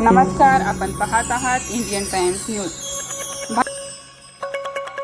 नमस्कार आपण पाहत आहात इंडियन टाइम्स न्यूज.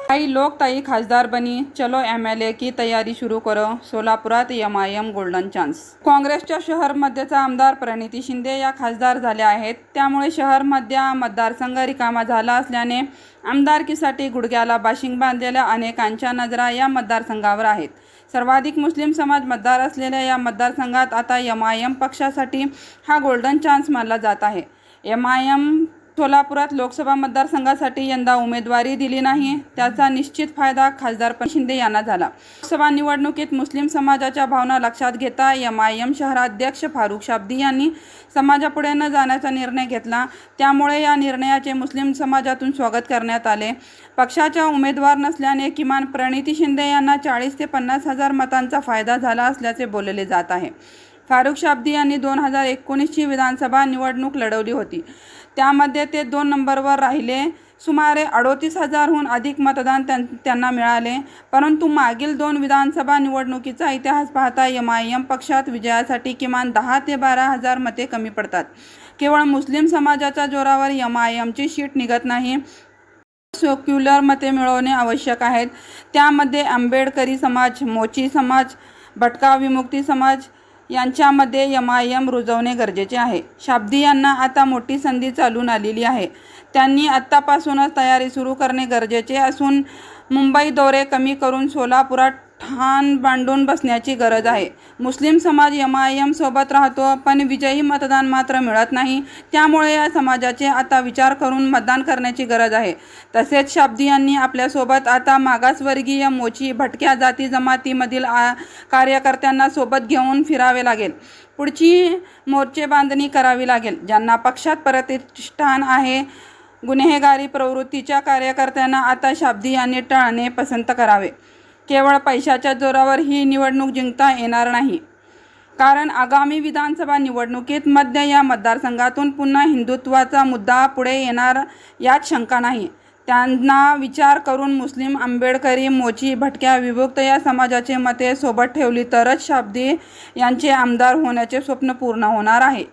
काही लोकताई लोक ताई खासदार बनी. चलो एम एल ए की तयारी सुरू करो. सोलापुरात M I M golden chance. काँग्रेसच्या शहरमध्येचा आमदार प्रणिती शिंदे या खासदार झाल्या आहेत. त्यामुळे शहरमध्ये मतदारसंघ रिकामा झाला असल्याने आमदारकीसाठी गुडघ्याला बाशिंग बांधलेल्या अनेकांच्या नजरा या मतदारसंघावर आहेत. सर्वाधिक मुस्लिम समाज मतदार असलेल्या या मतदारसंघात आता एम आय एम पक्षासाठी हा गोल्डन चान्स मानला जात आहे. एम आय एम सोलापुरात लोकसभा मतदारसंघासाठी यंदा उमेदवारी दिली नाही. त्याचा निश्चित फायदा खासदार पण शिंदे यांना झाला. लोकसभा निवडणुकीत मुस्लिम समाजाच्या भावना लक्षात घेता एम आय एम शहराध्यक्ष फारुख शाब्दी यांनी समाजापुढे न जाण्याचा निर्णय घेतला. त्यामुळे या निर्णयाचे मुस्लिम समाजातून स्वागत करण्यात आले. पक्षाच्या उमेदवार नसल्याने किमान प्रणिती शिंदे यांना चाळीस ते पन्नास हजार मतांचा फायदा झाला असल्याचे बोलले जात आहे. फारुख शाब्दी यांनी दोन हजार एकोणीसची विधानसभा निवडणूक लढवली होती. त्यामध्ये ते दोन नंबरवर राहिले. सुमारे अडोतीस हजारहून अधिक मतदान त्यां त्यांना मिळाले. परंतु मागील दोन विधानसभा निवडणुकीचा इतिहास पाहता एम आय एम पक्षात विजयासाठी किमान दहा ते बारा हजार मते कमी पडतात. केवळ मुस्लिम समाजाच्या जोरावर एम आय एमची शीट निघत नाही. सेक्युलर मते मिळवणे आवश्यक आहेत. त्यामध्ये आंबेडकरी समाज मोची समाज भटका विमुक्ती समाज यांच्यामध्ये यम आय एम रुजवणे गरजेचे आहे. शाब्दी यांना आता मोठी संधी चालून आलेली आहे. त्यांनी आत्तापासूनच तयारी सुरू करणे गरजेचे असून मुंबई दौरे कमी करून सोलापुरात ठाण बांधून बसण्याची गरज आहे. मुस्लिम समाज एम आय एम सोबत राहतो पण विजयी मतदान मात्र मिळत नाही. त्यामुळे या समाजाचे आता विचार करून मतदान करण्याची गरज आहे. तसेच शाब्दी यांनी आपल्यासोबत आता मागासवर्गीय मोची भटक्या जाती जमातीमधील आ कार्यकर्त्यांना सोबत घेऊन फिरावे लागेल. पुढची मोर्चे बांधणी करावी लागेल ज्यांना पक्षात प्रतिष्ठान आहे. गुन्हेगारी प्रवृत्तीच्या कार्यकर्त्यांना आता शाब्दी यांनी टाळणे पसंत करावे. केवळ पैशाच्या जोरावर ही निवडणूक जिंकता येणार नाही. कारण आगामी विधानसभा निवडणुकीत मध्य या मतदारसंघातून पुन्हा हिंदुत्वाचा मुद्दा पुढे येणार यात शंका नाही. त्यांना विचार करून मुस्लिम आंबेडकरी मोची भटक्या विभक्त या समाजाचे मते सोबत ठेवली तरच शाब्दी यांचे आमदार होण्याचे स्वप्न पूर्ण होणार आहे.